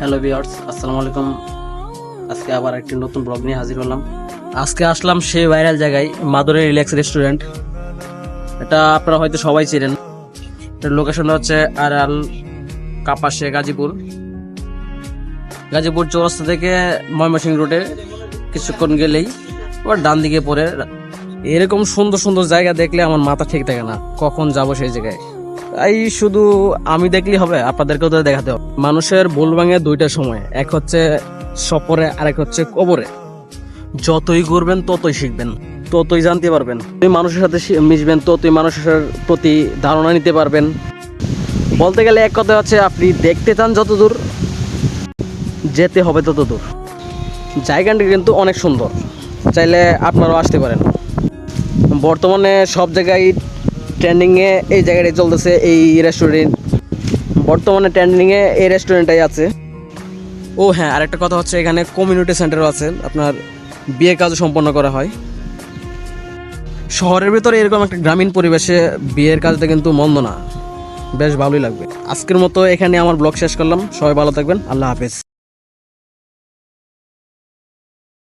Hello viewers, আসসালামু আলাইকুম। আজকে আবার একটি নতুন ব্লগ নিয়ে হাজির হলাম। আজকে আসলাম সেই ভাইরাল জায়গায় মাদুরে রিল্যাক্স রেস্টুরেন্ট এটা আপনারা হয়তো সবাই চেনেন। এটার লোকেশনটা হচ্ছে আরাল কাপাসে গাজীপুর। গাজীপুর চৌরাস্তা থেকে ময়মনসিংহ রোডে কিছুক্ষণ গেলেই ওর ডান দিকে পড়ে। এরকম সুন্দর সুন্দর জায়গা দেখলে আমার মাথা ঠিক থাকে না, কখন যাব সেই জায়গায়। তাই শুধু আমি দেখলেই হবে, আপনাদেরকেও তো দেখাতে হবে। মানুষের ভুল ভাঙে দুইটা সময়, এক হচ্ছে আর এক হচ্ছে কবরে। যতই করবেন ততই শিখবেন, ততই জানতে পারবেন। তুই মানুষের সাথে মিশবেন, ততই মানুষের প্রতি ধারণা নিতে পারবেন। বলতে গেলে এক কথা হচ্ছে, আপনি দেখতে চান যত দূর যেতে হবে তত দূর জায়গাটি কিন্তু অনেক সুন্দর, চাইলে আপনারাও আসতে পারেন। বর্তমানে সব জায়গায় ট্রেন্ডিংয়ে এই জায়গাটাই চলতেছে, এই রেস্টুরেন্ট বর্তমানে ট্রেন্ডিংয়ে এই রেস্টুরেন্টটাই আছে। ও হ্যাঁ আরেকটা কথা হচ্ছে, এখানে কমিউনিটি সেন্টারও আছে, আপনার বিয়ে কাজও সম্পন্ন করা হয়। শহরের ভিতরে এরকম একটা গ্রামীণ পরিবেশে বিয়ের কাজটা কিন্তু মন্দ না। বেশ ভালোই লাগবে। আজকের মতো এখানে আমার ব্লগ শেষ করলাম। সবাই ভালো থাকবেন। আল্লাহ হাফেজ।